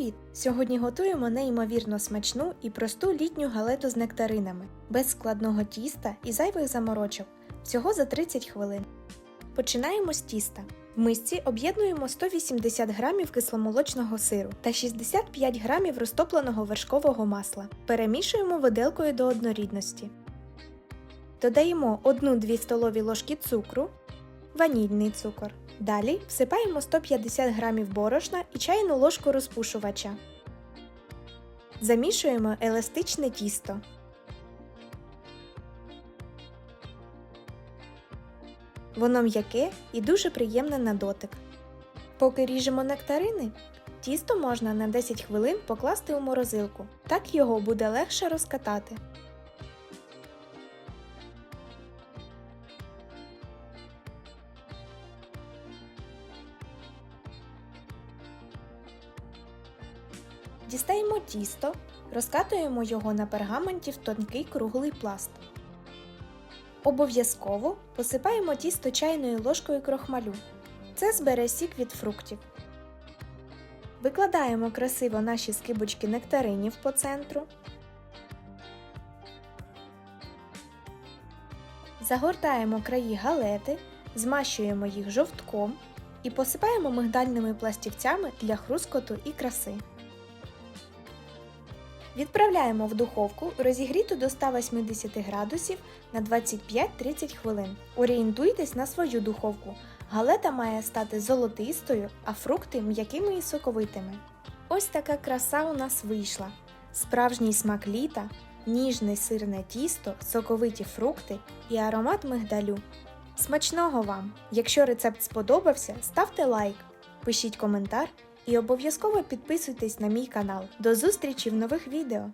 Привіт! Сьогодні готуємо неймовірно смачну і просту літню галету з нектаринами, без складного тіста і зайвих заморочок. Всього за 30 хвилин. Починаємо з тіста. В мисці об'єднуємо 180 г кисломолочного сиру та 65 г розтопленого вершкового масла. Перемішуємо виделкою до однорідності. Додаємо 1-2 столові ложки цукру, ванільний цукор. Далі всипаємо 150 г борошна і чайну ложку розпушувача. Замішуємо еластичне тісто. Воно м'яке і дуже приємне на дотик. Поки ріжемо нектарини, тісто можна на 10 хвилин покласти у морозилку. Так його буде легше розкатати. Дістаємо тісто, розкатуємо його на пергаменті в тонкий круглий пласт. Обов'язково посипаємо тісто чайною ложкою крохмалю. Це збере сік від фруктів. Викладаємо красиво наші скибочки нектаринів по центру. Загортаємо краї галети, змащуємо їх жовтком і посипаємо мигдальними пластівцями для хрускоту і краси. Відправляємо в духовку розігріту до 180 градусів на 25-30 хвилин. Орієнтуйтесь на свою духовку. Галета має стати золотистою, а фрукти м'якими і соковитими. Ось така краса у нас вийшла. Справжній смак літа, ніжне сирне тісто, соковиті фрукти і аромат мигдалю. Смачного вам! Якщо рецепт сподобався, ставте лайк, пишіть коментар і обов'язково підписуйтесь на мій канал. До зустрічі в нових відео!